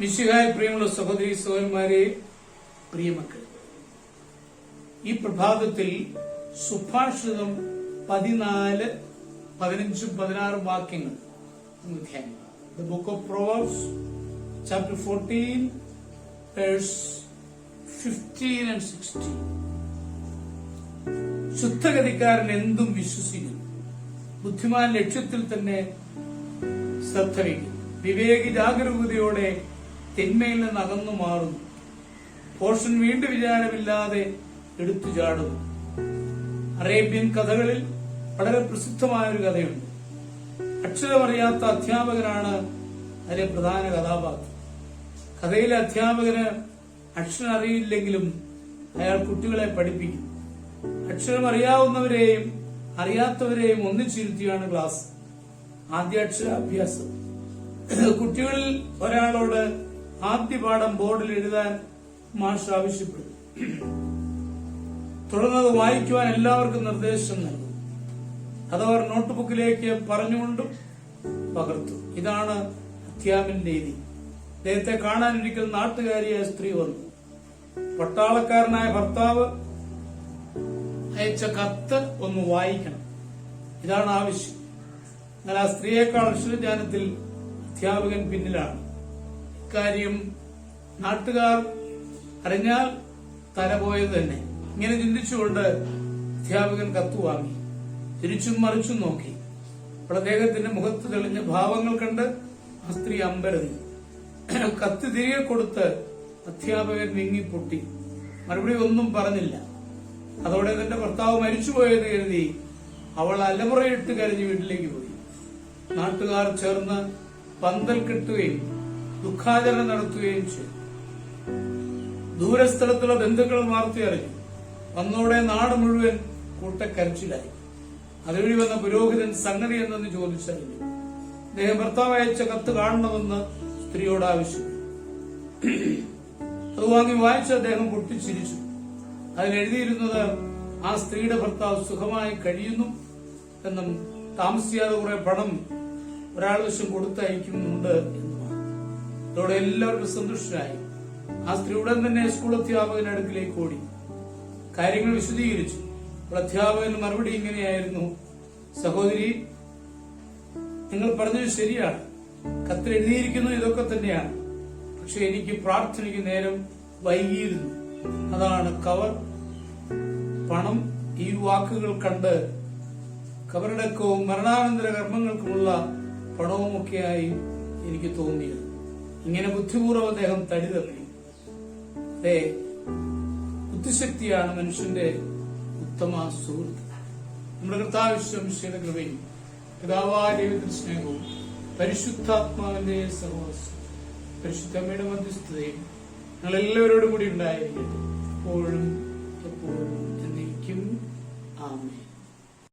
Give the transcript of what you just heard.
മിശിഹായ പ്രിയമുള്ള സഹോദരി സഹോദരന്മാരെ പ്രിയമക്കൾ ഈ പ്രഭാതത്തിൽ സുഭാഷിതം പതിനാല് പതിനഞ്ചും പതിനാറും വാക്യങ്ങൾ the book of proverbs chapter fourteen fifteen and sixteen ശുദ്ധഗതിക്കാരൻ എന്തും വിശ്വസിക്കുന്നു. ബുദ്ധിമാൻ ലക്ഷ്യത്തിൽ തന്നെ ശ്രദ്ധ വയ്ക്കും വിവേകി ജാഗരൂകതയോടെ തിന്മയിൽ നിന്ന് അകന്നു മാറുന്നു. പോർഷൻ വീണ്ടും വിചാരമില്ലാതെ എടുത്തു ചാടുന്നു. അറേബ്യൻ കഥകളിൽ വളരെ പ്രസിദ്ധമായ ഒരു കഥയുണ്ട്. അക്ഷരമറിയാത്ത അധ്യാപകനാണ് അതിലെ പ്രധാന കഥാപാത്രം. കഥയിലെ അധ്യാപകന് അക്ഷരം അറിയില്ലെങ്കിലും അയാൾ കുട്ടികളെ പഠിപ്പിക്കും. അക്ഷരം അറിയാവുന്നവരെയും അറിയാത്തവരെയും ഒന്നിച്ചിരുത്തിയാണ് ക്ലാസ്. ആദ്യ അക്ഷരാഭ്യാസം. കുട്ടികളിൽ ഒരാളോട് ആദ്യ പാഠം ബോർഡിൽ എഴുതാൻ മാഷ് ആവശ്യപ്പെട്ടു. അത് വായിക്കുവാൻ എല്ലാവർക്കും നിർദ്ദേശം നൽകും. അതവർ നോട്ട്ബുക്കിലേക്ക് പറഞ്ഞുകൊണ്ടും പകർത്തു. ഇതാണ് അധ്യാപൻ രീതി. അദ്ദേഹത്തെ കാണാനൊരിക്കൽ നാട്ടുകാരിയായ സ്ത്രീ വന്നു. പട്ടാളക്കാരനായ ഭർത്താവ് അയച്ച കത്ത് ഒന്ന് വായിക്കണം. ഇതാണ് ആവശ്യം. എന്നാൽ ആ സ്ത്രീയേക്കാൾ അക്ഷരജ്ഞാനത്തിൽ അധ്യാപകൻ പിന്നിലാണ്. ഇക്കാര്യം നാട്ടുകാർ അറിഞ്ഞാൽ തല പോയത് തന്നെ. ഇങ്ങനെ ചിന്തിച്ചുകൊണ്ട് അധ്യാപകൻ കത്ത് വാങ്ങി. തിരിച്ചും മറിച്ചും നോക്കി. അപ്പോൾ അദ്ദേഹത്തിന്റെ മുഖത്ത് തെളിഞ്ഞ ഭാവങ്ങൾ കണ്ട് ആ സ്ത്രീ അമ്പരന്നു. കത്ത് തിരികെ കൊടുത്ത് അധ്യാപകൻ വിങ്ങിപ്പൊട്ടി. മറുപടി ഒന്നും പറഞ്ഞില്ല. അതോടെ തന്റെ ഭർത്താവ് മരിച്ചുപോയത് കരുതി അവൾ അലമുറയിട്ട് കരഞ്ഞ് വീട്ടിലേക്ക് പോയി. നാട്ടുകാർ ചേർന്ന് പന്തൽ കെട്ടുകയും ദുഃഖാചരണം നടത്തുകയും ചെയ്തു. ദൂരസ്ഥലത്തുള്ള ബന്ധുക്കൾ വാർത്തയറിഞ്ഞു വന്നോടെ നാട് മുഴുവൻ കൂട്ടക്കരച്ചിലായി. അതുവഴി വന്ന പുരോഹിതൻ സംഗതി എന്തെന്ന് ചോദിച്ചറിഞ്ഞു. അദ്ദേഹം ഭർത്താവ് അയച്ച കത്ത് കാണണമെന്ന് സ്ത്രീയോട് ആവശ്യപ്പെട്ടു. അത് വാങ്ങി വായിച്ച് അദ്ദേഹം പൊട്ടിച്ചിരിച്ചു. അതിലെഴുതിയിരുന്നത് ആ സ്ത്രീയുടെ ഭർത്താവ് സുഖമായി കഴിയുന്നു എന്നും താമസിയാതെ കുറെ പണം ഒരാൾ വശം കൊടുത്തയക്കുന്നുണ്ട് എന്നുമാണ് ഇതോടെ എല്ലാവർക്കും സന്തുഷ്ടരായി. ആ സ്ത്രീ ഉടൻ തന്നെ സ്കൂൾ അധ്യാപകന്റെ അടുക്കിലേക്ക് ഓടി. കാര്യങ്ങൾ വിശദീകരിച്ചു. അധ്യാപകൻ മറുപടി ഇങ്ങനെയായിരുന്നു. സഹോദരി നിങ്ങൾ പറഞ്ഞത് ശരിയാണ്. കത്തിൽ എഴുതിയിരിക്കുന്നു ഇതൊക്കെ തന്നെയാണ്. പക്ഷെ എനിക്ക് പ്രാർത്ഥനയ്ക്ക് നേരം വൈകിയിരുന്നു. അതാണ് കവർ. പണം ഈ വാക്കുകൾ കണ്ട് കബറടക്കവും മരണാനന്തര കർമ്മങ്ങൾക്കുമുള്ള പണവുമൊക്കെയായി എനിക്ക് തോന്നിയത്. ഇങ്ങനെ ബുദ്ധിപൂർവം അദ്ദേഹം തടി തപ്പി അതെ ബുദ്ധിശക്തിയാണ് മനുഷ്യന്റെ ഉത്തമ സുഹൃത്ത്. നമ്മുടെ കർത്താവിശ്വംശയുടെ കൃപയും പിതാവായ സ്നേഹവും പരിശുദ്ധാത്മാവിന്റെ സഹവാസം പരിശുദ്ധമ്മയുടെ മധ്യസ്ഥതയും നിങ്ങളെല്ലാവരോടും കൂടി ഉണ്ടായിരിക്കട്ടെ. എപ്പോഴും എപ്പോഴും ആമേ